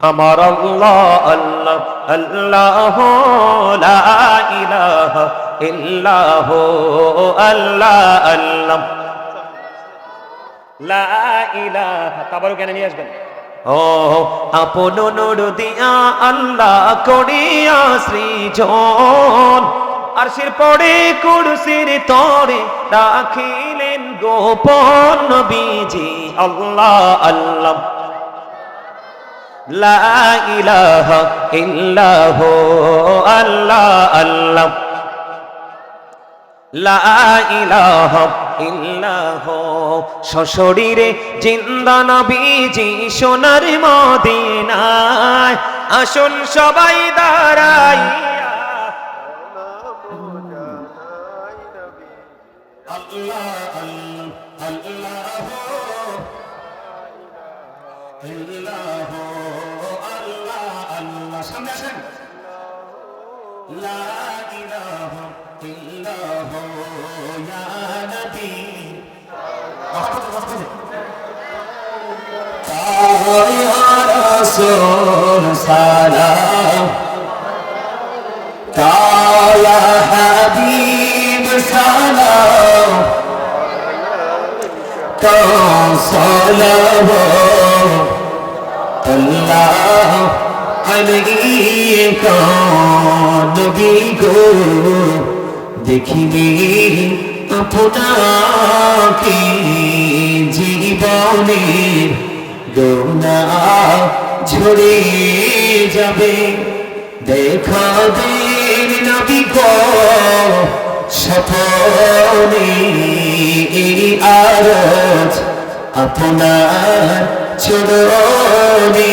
আমার আল্লাহ আল্লাহ আল্লাহ লা ইলাহা ইল্লাহ আল্লাহ আল্লাহ লা ইলাহা তাবারও কেন নিয়ে আসবেন। ও আপন নুর দিয়া আল্লাহ করিয়া সৃজন। আরশির পড়ে কুরসির তরে রাখিলেন গোপন নবীজি। আল্লাহ আল্লাহ। লা ইলাহা ইল্লাহু নবীজি সোনার মদিনায়। আসুন সবাই আল্লাহ আল্লাহ আল্লাহ আল্লাহ। সামনে আসেন। লা ইলাহা ইল্লাহ ইয়া নবী। ইয়া রাসূল সালাম। ইয়া হাবিব সালাম। আলাইকা নবী গো, দেখিলে আপনাকে জীবনের গোনা ঝরে যাবে। দেখা দেন নবী গো সপনে এই আরজ আপনার চরণে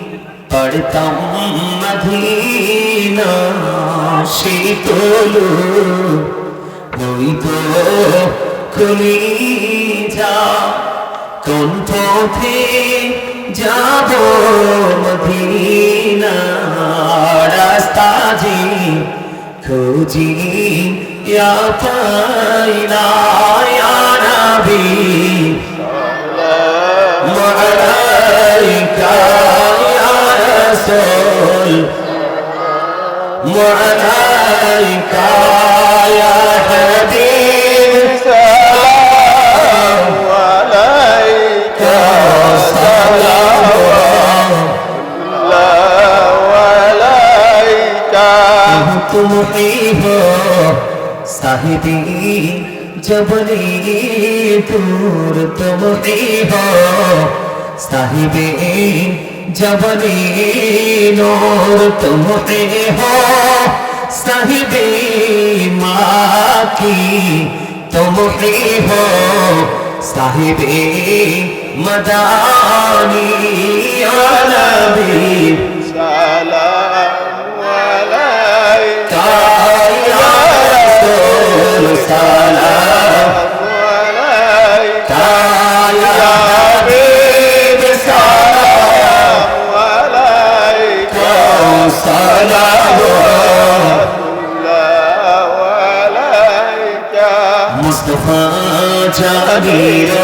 পড়তাম মদিনা, শীতল। হইত খুলি যা কোন পথে যাব মদিনা। রাস্তা যে খুঁজি ইয়া পাইনা ইয়া নবী وعليك يا حبيب سلام عليك سلام الله عليك تمحيه صاحبي جبلي دور تمحيه صاحبي جبلي نور हो साहिबे जबरी नूर तुम ही हो साहिबे माँ की तुम ही हो साहिबे मदानी या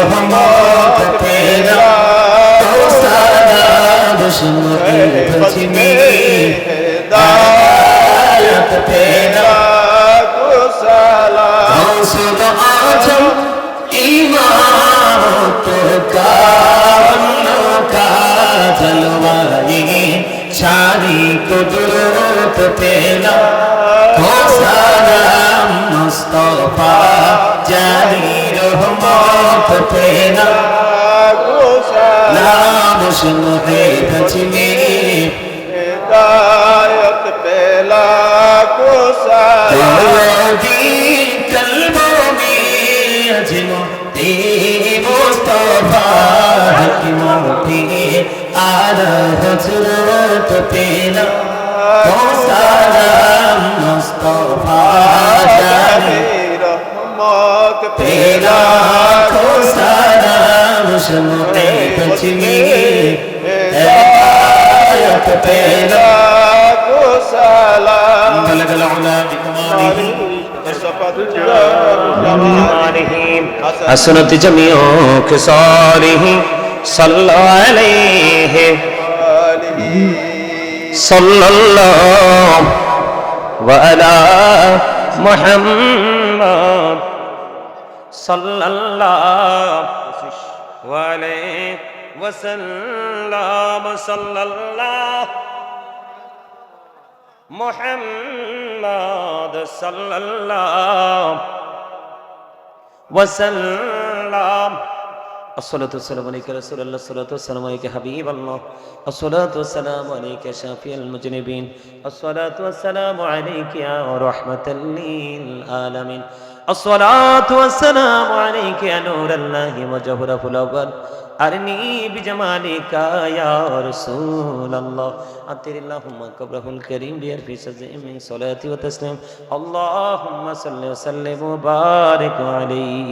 मोहम्मद तेरा तो सारा दुश्मन बज में दायत तेरा तो साला हौसद आजम ईमान तो का का जलवाई छारी कुदरत तेरा तो सारा मुस्तफा जानी रहमान পথে না। নাম শুনতে حسنت جميعوں کے صالحین صلی اللہ علیہ صلی اللہ وعلی محمد. صلی اللہ علیہ وسلم. صلی اللہ محمد صلی اللہ وسلم. الصلاة والسلام عليك رسول الله الصلاة والسلام عليك حبيب الله. الصلاة والسلام عليك شافي المجنبين. الصلاة والسلام عليك يا رحمة للعالمين. الصلاة والسلام عليك يا نور الله وجهر الأول. أرني بجمالك يا رسول الله أطر اللهم قبره الكريم بألف سجع من صلاة وتسليم اللهم صل وسلم وبارك عليه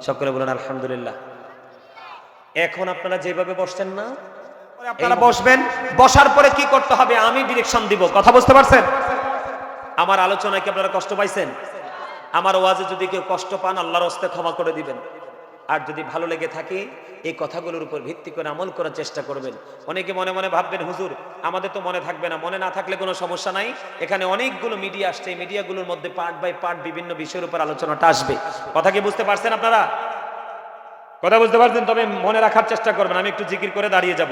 شكرا بلنا الحمد لله এখন আপনারা যেভাবে বসছেন না আপনারা বসবেন বসার পরে কি করতে হবে আমি ডিরেকশন দিব কথা বুঝতে পারছেন আমার আলোচনায় কি আপনারা কষ্ট পাইছেন আমার ওয়াজে যদি কেউ কষ্ট পান আল্লাহর হস্তে ক্ষমা করে দিবেন আর যদি ভালো লেগে থাকে, এই কথাগুলোর উপর ভিত্তি করে আমল করার চেষ্টা করবেন। অনেকে মনে মনে ভাববেন, হুজুর, আমাদের তো মনে থাকবে না, মনে না থাকলে কোনো সমস্যা নাই। এখানে অনেকগুলো মিডিয়া আসছে, এই মিডিয়াগুলোর মধ্যে পার্ট বাই পার্ট বিভিন্ন বিষয়ের উপর আলোচনাটা আসবে। কথা কি বুঝতে পারছেন আপনারা? কথা বুঝতে পারছেন? তবে মনে রাখার চেষ্টা করবেন, আমি একটু জিকির করে দাঁড়িয়ে যাব।